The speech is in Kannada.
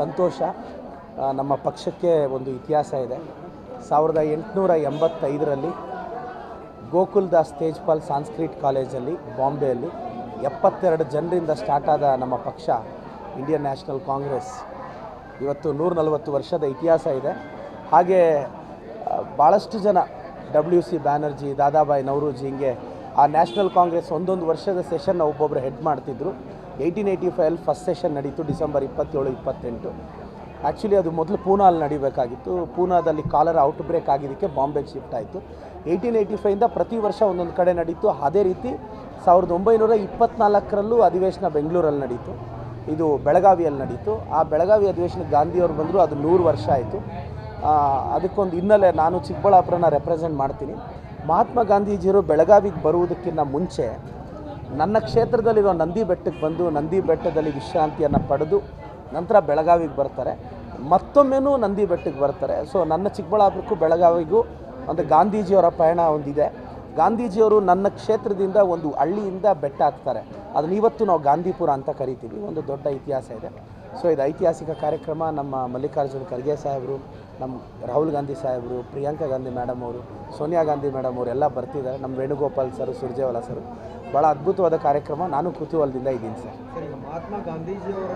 ಸಂತೋಷ. ನಮ್ಮ ಪಕ್ಷಕ್ಕೆ ಒಂದು ಇತಿಹಾಸ ಇದೆ. ಸಾವಿರದ ಎಂಟುನೂರ ಎಂಬತ್ತೈದರಲ್ಲಿ ಗೋಕುಲ್ ದಾಸ್ ತೇಜ್ಪಾಲ್ ಸಾಂಸ್ಕ್ರಿಟ್ ಕಾಲೇಜಲ್ಲಿ, ಬಾಂಬೆಯಲ್ಲಿ ಎಪ್ಪತ್ತೆರಡು ಜನರಿಂದ ಸ್ಟಾರ್ಟ್ ಆದ ನಮ್ಮ ಪಕ್ಷ, ಇಂಡಿಯನ್ ನ್ಯಾಷನಲ್ ಕಾಂಗ್ರೆಸ್. ಇವತ್ತು ನೂರ ನಲವತ್ತು ವರ್ಷದ ಇತಿಹಾಸ ಇದೆ. ಹಾಗೆ ಭಾಳಷ್ಟು ಜನ ಡಬ್ಲ್ಯೂ ಸಿ ಬ್ಯಾನರ್ಜಿ, ದಾದಾಬಾಯಿ ನವರೂಜಿ ಹಿಂಗೆ ಆ ನ್ಯಾಷನಲ್ ಕಾಂಗ್ರೆಸ್ ಒಂದೊಂದು ವರ್ಷದ ಸೆಷನ್ನ ಒಬ್ಬೊಬ್ಬರು ಹೆಡ್ ಮಾಡ್ತಿದ್ರು. ಏಯ್ಟೀನ್ ಏಯ್ಟಿ ಫೈವಲ್ಲಿ ಫಸ್ಟ್ ಸೆಷನ್ ನಡೀತು ಡಿಸೆಂಬರ್ ಇಪ್ಪತ್ತೇಳು, ಇಪ್ಪತ್ತೆಂಟು. ಆ್ಯಕ್ಚುಲಿ ಅದು ಮೊದಲು ಪೂನಾಲ್ಲಿ ನಡಿಬೇಕಾಗಿತ್ತು. ಪೂನಾದಲ್ಲಿ ಕಾಲರ್ ಔಟ್ ಬ್ರೇಕ್ ಆಗಿದ್ದಕ್ಕೆ ಬಾಂಬೆಗೆ ಶಿಫ್ಟ್ ಆಯಿತು. ಏಯ್ಟೀನ್ ಏಯ್ಟಿ ಫೈವಿಂದ ಪ್ರತಿ ವರ್ಷ ಒಂದೊಂದು ಕಡೆ ನಡೀತು. ಅದೇ ರೀತಿ ಸಾವಿರದ ಒಂಬೈನೂರ ಇಪ್ಪತ್ನಾಲ್ಕರಲ್ಲೂ ಅಧಿವೇಶನ ಬೆಂಗಳೂರಲ್ಲಿ ನಡೀತು. ಇದು ಬೆಳಗಾವಿಯಲ್ಲಿ ನಡೀತು. ಆ ಬೆಳಗಾವಿ ಅಧಿವೇಶನಕ್ಕೆ ಗಾಂಧಿಯವರು ಬಂದರು, ಅದು ನೂರು ವರ್ಷ ಆಯಿತು. ಅದಕ್ಕೊಂದು ಹಿನ್ನೆಲೆ ನಾನು ಚಿಕ್ಕಬಳ್ಳಾಪುರನ ರೆಪ್ರೆಸೆಂಟ್ ಮಾಡ್ತೀನಿ. ಮಹಾತ್ಮ ಗಾಂಧೀಜಿಯವರು ಬೆಳಗಾವಿಗೆ ಬರುವುದಕ್ಕಿಂತ ಮುಂಚೆ ನನ್ನ ಕ್ಷೇತ್ರದಲ್ಲಿರೋ ನಂದಿ ಬೆಟ್ಟಕ್ಕೆ ಬಂದು ನಂದಿ ಬೆಟ್ಟದಲ್ಲಿ ವಿಶ್ರಾಂತಿಯನ್ನು ಪಡೆದು ನಂತರ ಬೆಳಗಾವಿಗೆ ಬರ್ತಾರೆ. ಮತ್ತೊಮ್ಮೆನೂ ನಂದಿ ಬೆಟ್ಟಕ್ಕೆ ಬರ್ತಾರೆ. ಸೊ ನನ್ನ ಚಿಕ್ಕಬಳ್ಳಾಪುರಕ್ಕೂ ಬೆಳಗಾವಿಗೂ ಒಂದು ಗಾಂಧೀಜಿಯವರ ಪಯಣ ಒಂದಿದೆ. ಗಾಂಧೀಜಿಯವರು ನನ್ನ ಕ್ಷೇತ್ರದಿಂದ ಒಂದು ಹಳ್ಳಿಯಿಂದ ಬೆಟ್ಟ ಹಾಕ್ತಾರೆ. ಅದನ್ನ ಇವತ್ತು ನಾವು ಗಾಂಧಿಪುರ ಅಂತ ಕರಿತೀವಿ. ಒಂದು ದೊಡ್ಡ ಇತಿಹಾಸ ಇದೆ. ಸೊ ಇದು ಐತಿಹಾಸಿಕ ಕಾರ್ಯಕ್ರಮ. ನಮ್ಮ ಮಲ್ಲಿಕಾರ್ಜುನ ಖರ್ಗೆ ಸಾಹೇಬರು ನಮ್ಮ ರಾಹುಲ್ ಗಾಂಧಿ ಸಾಹೇಬರು, ಪ್ರಿಯಾಂಕಾ ಗಾಂಧಿ ಮೇಡಮ್ ಅವರು, ಸೋನಿಯಾ ಗಾಂಧಿ ಮೇಡಮ್ ಅವರು ಎಲ್ಲ ಬರ್ತಿದ್ದಾರೆ. ನಮ್ಮ ವೇಣುಗೋಪಾಲ್ ಸರ್, ಸುರ್ಜೇವಾಲಾ ಸರ್. ಭಾಳ ಅದ್ಭುತವಾದ ಕಾರ್ಯಕ್ರಮ. ನಾನು ಕುತೂಹಲದಿಂದ ಇದ್ದೀನಿ ಸರ್, ಮಹಾತ್ಮ ಗಾಂಧೀಜಿಯವರ